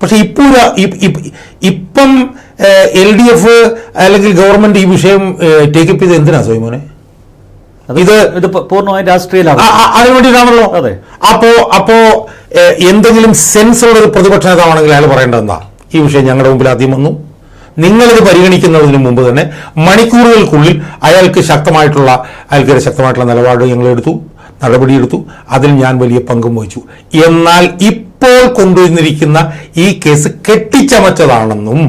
പക്ഷെ ഇപ്പോൾ ഇപ്പം എൽ ഡി എഫ് അല്ലെങ്കിൽ ഗവൺമെന്റ് ഈ വിഷയം ടേക്കപ്പ് ചെയ്ത് എന്തിനാ സ്വയമോനെ ഇത് ഇത് പൂർണമായും രാഷ്ട്രീയ അതിനുവേണ്ടിട്ടാണല്ലോ ലാഭം ആ, അതിനു വേണ്ടിയിട്ടാണല്ലോ അതെ. അപ്പോ അപ്പോ എന്തെങ്കിലും സെൻസ് ഉള്ള ഒരു പ്രതിപക്ഷ നേതാവാണെങ്കിൽ അയാൾ പറയേണ്ടതെന്താ? ഈ വിഷയം ഞങ്ങളുടെ മുമ്പിൽ ആദ്യം വന്നു. നിങ്ങളിത് പരിഗണിക്കുന്നതിന് മുമ്പ് തന്നെ മണിക്കൂറുകൾക്കുള്ളിൽ അയാൾക്ക് ശക്തമായിട്ടുള്ള അയാൾക്കെതിരെ ശക്തമായിട്ടുള്ള നിലപാട് ഞങ്ങളെടുത്തു നടപടിയെടുത്തു. അതിൽ ഞാൻ വലിയ പങ്കും വഹിച്ചു. എന്നാൽ ഇപ്പോൾ കൊണ്ടുവന്നിരിക്കുന്ന ഈ കേസ് കെട്ടിച്ചമച്ചതാണെന്നും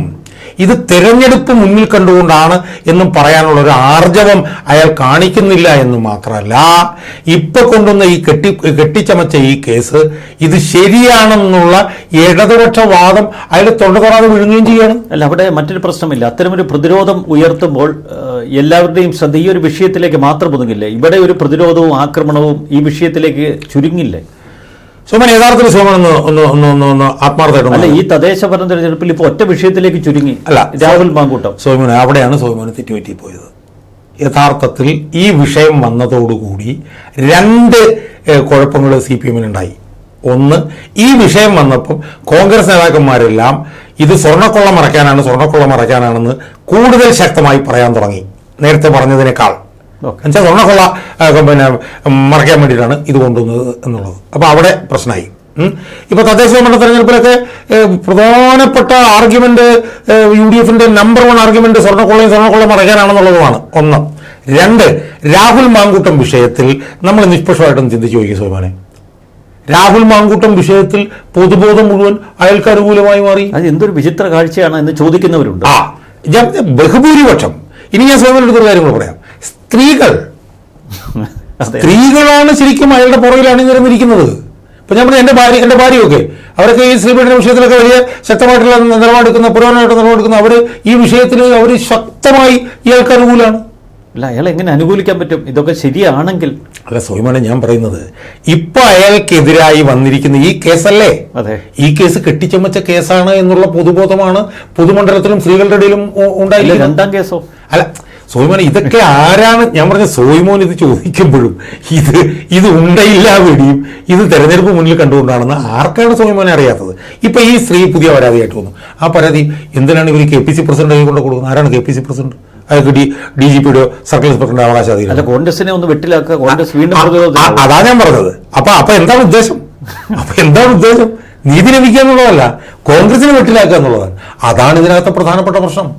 ഇത് തിരഞ്ഞെടുപ്പ് മുന്നിൽ കണ്ടുകൊണ്ടാണ് എന്നും പറയാനുള്ള ഒരു ആർജവം അയാൾ കാണിക്കുന്നില്ല എന്ന് മാത്രമല്ല ഇപ്പൊ കൊണ്ടുവന്ന ഈ കെട്ടി കെട്ടിച്ചമച്ച ഈ കേസ് ഇത് ശരിയാണെന്നുള്ള ഇടതുപക്ഷ വാദം അയാൾ തൊണ്ട തൊടാതെ വിഴുങ്ങുകയും ചെയ്യാണ്. അല്ല അവിടെ മറ്റൊരു പ്രശ്നമില്ല. അത്തരമൊരു പ്രതിരോധം ഉയർത്തുമ്പോൾ എല്ലാവരുടെയും ശ്രദ്ധ ഈ ഒരു വിഷയത്തിലേക്ക് മാത്രം ഒതുങ്ങില്ലേ? ഇവിടെ ഒരു പ്രതിരോധവും ആക്രമണവും ഈ വിഷയത്തിലേക്ക് ചുരുങ്ങില്ലേ? സോമൻ യഥാർത്ഥത്തിൽ സോമൻ ഒന്ന് ഒന്ന് ഒന്ന് ഒന്ന് ഒന്ന് ആത്മാർത്ഥമായിട്ട് അല്ല ഈ തദ്ദേശ ഭരണ തെരഞ്ഞെടുപ്പിൽ ഇപ്പോൾ ഒറ്റ വിഷയത്തിലേക്ക് ചുരുങ്ങി. അല്ല. രാഹുൽ മാങ്കൂട്ടം. സോമന് അവിടെയാണ് സോമന് തെറ്റുപറ്റി പോയത്. യഥാർത്ഥത്തിൽ ഈ വിഷയം വന്നതോടുകൂടി രണ്ട് കുഴപ്പങ്ങൾ സി പി എമ്മിനുണ്ടായി. ഒന്ന് ഈ വിഷയം വന്നപ്പം കോൺഗ്രസ് നേതാക്കന്മാരെല്ലാം ഇത് സ്വർണക്കൊള്ള മറയ്ക്കാനാണ് സ്വർണക്കൊള്ള മറയ്ക്കാനാണെന്ന് കൂടുതൽ ശക്തമായി പറയാൻ തുടങ്ങി. നേരത്തെ പറഞ്ഞതിനേക്കാൾ. എന്നുവെച്ചാൽ സ്വർണക്കൊള്ള പിന്നെ മറയ്ക്കാൻ വേണ്ടിയിട്ടാണ് ഇത് കൊണ്ടുവന്നത് എന്നുള്ളത്. അപ്പോൾ അവിടെ പ്രശ്നമായി ഇപ്പോൾ ഇപ്പൊ തദ്ദേശ ഭരണ തെരഞ്ഞെടുപ്പിലൊക്കെ പ്രധാനപ്പെട്ട ആർഗ്യുമെന്റ് യു ഡി എഫിന്റെ നമ്പർ വൺ ആർഗ്യുമെന്റ് സ്വർണക്കൊള്ളയും സ്വർണക്കൊള്ള മറയ്ക്കാനാണെന്നുള്ളതുമാണ്. ഒന്ന്. രണ്ട് രാഹുൽ മാങ്കൂട്ടം വിഷയത്തിൽ നമ്മൾ നിഷ്പക്ഷമായിട്ടൊന്ന് ചിന്തിച്ചു നോക്കി സോമാനെ. രാഹുൽ മാങ്കൂട്ടം വിഷയത്തിൽ പൊതുബോധം മുഴുവൻ അയാൾക്ക് അനുകൂലമായി മാറി. അത് എന്തൊരു വിചിത്ര കാഴ്ചയാണ് എന്ന് ചോദിക്കുന്നവരുണ്ട്. ആ ബഹുഭൂരിപക്ഷം. ഇനി ഞാൻ ഒരു കാര്യം കൂടെ പറയാം. സ്ത്രീകൾ. സ്ത്രീകളാണ് ശരിക്കും അയാളുടെ പുറകിൽ അണിനിരന്നിരിക്കുന്നത്. ഇപ്പൊ ഞാൻ പറഞ്ഞ എന്റെ ഭാര്യ എന്റെ ഭാര്യയൊക്കെ അവരൊക്കെ ഈ സ്ത്രീപീഡന വിഷയത്തിലൊക്കെ വലിയ ശക്തമായിട്ടുള്ള നിലപാടെടുക്കുന്ന പുരോഗമനമായിട്ട് നിലപാടെടുക്കുന്ന അവർ ഈ വിഷയത്തിൽ അവർ ശക്തമായി ഇയാൾക്ക് അനുകൂലമാണ് അല്ല അയാൾ എങ്ങനെ അനുകൂലിക്കാൻ പറ്റും? ഇതൊക്കെ ശരിയാണെങ്കിൽ. അല്ല സോയിമാണ് ഞാൻ പറയുന്നത്. ഇപ്പൊ അയാൾക്കെതിരായി വന്നിരിക്കുന്ന ഈ കേസല്ലേ? അതെ. ഈ കേസ് കെട്ടിച്ചമച്ച കേസാണ് എന്നുള്ള പൊതുബോധമാണ് പൊതുമണ്ഡലത്തിലും സ്ത്രീകളുടെ ഇടയിലും ഉണ്ടായില്ല രണ്ടാം കേസോ? അല്ല സോയ്മോൻ ഇതൊക്കെ ആരാണ്? ഞാൻ പറഞ്ഞ സോയിമോൻ ഇത് ചോദിക്കുമ്പോഴും ഇത് ഇത് ഉണ്ടയില്ല വെടിയും ഇത് തെരഞ്ഞെടുപ്പ് മുന്നിൽ കണ്ടുകൊണ്ടാണെന്ന് ആർക്കാണ് സോയിമോനെ അറിയാത്തത്? ഇപ്പൊ ഈ സ്ത്രീ പുതിയ പരാതിയായിട്ട് വന്നു. ആ പരാതി എന്തിനാണ് ഇവർ കെ പി സി പ്രസിഡന്റ് കൊണ്ട് കൊടുക്കുന്നത്? ആരാണ് കെ പി സി പ്രസിഡന്റ്? അയാൾക്ക് ഡി ഡി ജി പിയുടെ സർക്കിൾ ഇൻസ്പെക്ടറിന്റെ അവകാശം അല്ല കോൺഗ്രസിനെ ഒന്ന് വെട്ടിലാക്കുക കോൺഗ്രസ് വീണ്ടും അതാ ഞാൻ പറഞ്ഞത്. അപ്പൊ അപ്പൊ എന്താണ് ഉദ്ദേശം? അപ്പൊ എന്താണ് ഉദ്ദേശം? നീതി ലഭിക്കുക എന്നുള്ളതല്ല കോൺഗ്രസിനെ വെട്ടിലാക്കുക എന്നുള്ളതാണ്. അതാണ് ഇതിനകത്തെ പ്രധാനപ്പെട്ട പ്രശ്നം.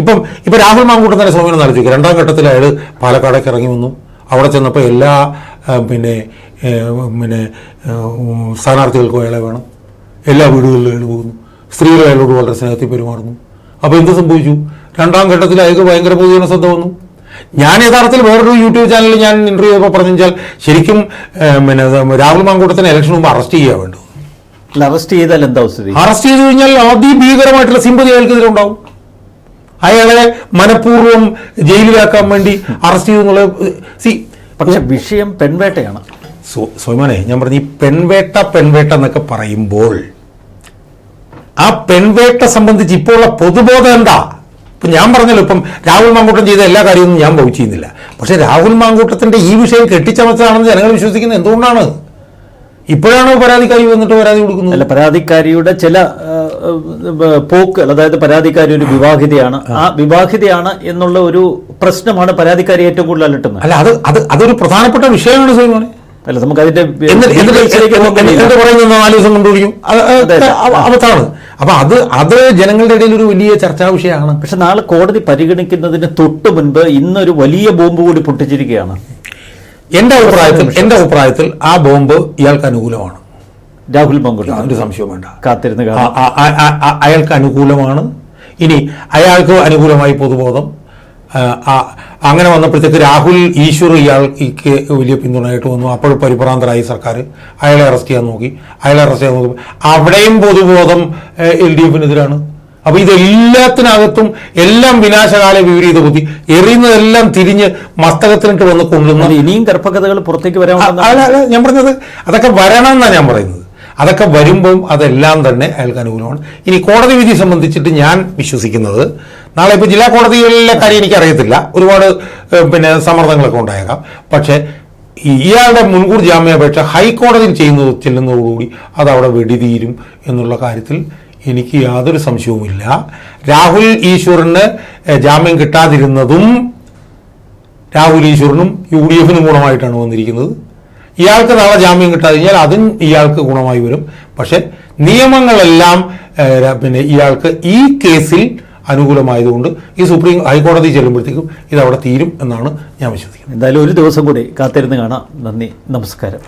ഇപ്പം ഇപ്പൊ രാഹുൽ മാങ്കൂട്ടം തന്നെ സൗമ്യം ആലോചിക്കുക രണ്ടാം ഘട്ടത്തിൽ അയാൾ പാലക്കാടേക്ക് ഇറങ്ങി വന്നു. അവിടെ ചെന്നപ്പോൾ എല്ലാ പിന്നെ പിന്നെ സ്ഥാനാർത്ഥികൾക്കും അയാളെ വേണം. എല്ലാ വീടുകളിലും അയാൾ പോകുന്നു. സ്ത്രീകൾ അയാളോട് വളരെ സ്നേഹത്തിൽ പെരുമാറുന്നു. അപ്പോൾ എന്ത് സംഭവിച്ചു? രണ്ടാം ഘട്ടത്തിൽ അയാൾക്ക് ഭയങ്കര പൊതുജന ശ്രദ്ധ വന്നു. ഞാൻ യഥാർത്ഥത്തിൽ വേറൊരു യൂട്യൂബ് ചാനലിൽ ഞാൻ ഇന്റർവ്യൂ ചെയ്തപ്പോൾ പറഞ്ഞു വെച്ചാൽ ശരിക്കും പിന്നെ രാഹുൽ മാങ്കൂട്ടത്തിന് ഇലക്ഷൻ മുമ്പ് അറസ്റ്റ് ചെയ്യാൻ വേണ്ടു അറസ്റ്റ് ചെയ്താൽ എന്താ അറസ്റ്റ് ചെയ്ത് കഴിഞ്ഞാൽ അതിഭീകരമായിട്ടുള്ള സിമ്പതി അയാൾക്കെതിരെ ഉണ്ടാവും. അയാളെ മനഃപൂർവം ജയിലിലാക്കാൻ വേണ്ടി അറസ്റ്റ് ചെയ്തെന്നുള്ള സി പക്ഷെ വിഷയം പെൺവേട്ടയാണ്. സോയ്മാനെ ഞാൻ പറഞ്ഞു ഈ പെൺവേട്ട പെൺവേട്ട എന്നൊക്കെ പറയുമ്പോൾ ആ പെൺവേട്ട സംബന്ധിച്ച് ഇപ്പോൾ ഉള്ള പൊതുബോധം എന്താ? ഇപ്പൊ ഞാൻ പറഞ്ഞല്ലോ ഇപ്പം രാഹുൽ മാങ്കൂട്ടം ചെയ്ത എല്ലാ കാര്യമൊന്നും ഞാൻ ബൗ ചെയ്യുന്നില്ല. പക്ഷെ രാഹുൽ മാങ്കൂട്ടത്തിന്റെ ഈ വിഷയം കെട്ടിച്ചമച്ചതാണെന്ന് ജനങ്ങൾ വിശ്വസിക്കുന്നത് എന്തുകൊണ്ടാണ്? ഇപ്പോഴാണോ പരാതിക്കാരി വന്നിട്ട് പരാതി കൊടുക്കുന്നത്? അല്ല പരാതിക്കാരിയുടെ ചില പോക്കുകൾ അതായത് പരാതിക്കാരി ഒരു വിവാഹിതയാണ്. ആ വിവാഹിതയാണ് എന്നുള്ള ഒരു പ്രശ്നമാണ് പരാതിക്കാരി ഏറ്റവും കൂടുതൽ അലട്ടുന്നത്. അല്ല അത് അത് അതൊരു പ്രധാനപ്പെട്ട വിഷയമാണ് അല്ല നമുക്ക് അതിന്റെ എന്നിട്ട്. പറയുന്നത് നാല് ദിവസം കൊണ്ടുപിടിക്കും. അബദ്ധമാണ് അപ്പൊ അത് അത് ജനങ്ങളുടെ ഇടയിൽ ഒരു വലിയ ചർച്ചാ വിഷയമാണ്. പക്ഷെ നാളെ കോടതി പരിഗണിക്കുന്നതിന് തൊട്ട് മുൻപ് ഇന്നൊരു വലിയ ബോംബ് കൂടി പൊട്ടിച്ചിരിക്കുകയാണ്. എന്റെ അഭിപ്രായത്തിൽ എന്റെ അഭിപ്രായത്തിൽ ആ ബോംബ് ഇയാൾക്ക് അനുകൂലമാണ്. രാഹുൽ മങ്കുട്ട ഒരു സംശയവും വേണ്ട. കാത്തിരുന്ന് അയാൾക്ക് അനുകൂലമാണ്. ഇനി അയാൾക്ക് അനുകൂലമായി പൊതുബോധം. അങ്ങനെ വന്നപ്പോഴത്തേക്ക് രാഹുൽ ഈശ്വർ ഇയാൾക്ക് വലിയ പിന്തുണയായിട്ട് വന്നു. അപ്പോൾ പരിഭ്രാന്തരായി സർക്കാർ. അയാളെ അറസ്റ്റ് ചെയ്യാൻ നോക്കി. അയാളെ അറസ്റ്റ് ചെയ്യാൻ നോക്കി. അവിടെയും പൊതുബോധം എൽ ഡി എഫിനെതിരാണ്. അപ്പൊ ഇതെല്ലാത്തിനകത്തും എല്ലാം വിനാശകാല വിപരീത ബുദ്ധി. എറിയുന്നതെല്ലാം തിരിഞ്ഞ് മസ്തകത്തിനിട്ട് വന്ന് കൊണ്ടുവന്നു ഇനിയും ഗർഭകഥകൾ പുറത്തേക്ക് അല്ല ഞാൻ പറഞ്ഞത് അതൊക്കെ വരണം എന്നാണ് ഞാൻ പറയുന്നത്. അതൊക്കെ വരുമ്പം അതെല്ലാം തന്നെ അയാൾക്ക് അനുകൂലമാണ്. ഇനി കോടതി വിധി സംബന്ധിച്ചിട്ട് ഞാൻ വിശ്വസിക്കുന്നത് നാളെ ഇപ്പോൾ ജില്ലാ കോടതികളിലെ കാര്യം എനിക്കറിയത്തില്ല. ഒരുപാട് പിന്നെ സമ്മർദ്ദങ്ങളൊക്കെ ഉണ്ടായേക്കാം. പക്ഷേ ഇയാളുടെ മുൻകൂർ ജാമ്യാപേക്ഷ ഹൈക്കോടതിയിൽ ചെയ്യുന്നത് ചെല്ലുന്നതോടുകൂടി അത് അവിടെ വെടിതീരും എന്നുള്ള കാര്യത്തിൽ എനിക്ക് യാതൊരു സംശയവുമില്ല. രാഹുൽ ഈശ്വറിന് ജാമ്യം കിട്ടാതിരുന്നതും രാഹുൽ ഈശ്വറിനും യു ഡി എഫിനും ഗുണമായിട്ടാണ് വന്നിരിക്കുന്നത്. ഇയാൾക്ക് നാളെ ജാമ്യം കിട്ടാതെ കഴിഞ്ഞാൽ അതും ഇയാൾക്ക് ഗുണമായി വരും. പക്ഷെ നിയമങ്ങളെല്ലാം പിന്നെ ഇയാൾക്ക് ഈ കേസിൽ അനുകൂലമായതുകൊണ്ട് ഈ സുപ്രീം ഹൈക്കോടതി ചെല്ലുമ്പോഴത്തേക്കും ഇത് അവിടെ തീരും എന്നാണ് ഞാൻ വിശ്വസിക്കുന്നത്. എന്തായാലും ഒരു ദിവസം കൂടി കാത്തിരുന്ന് കാണാം. നന്ദി. നമസ്കാരം.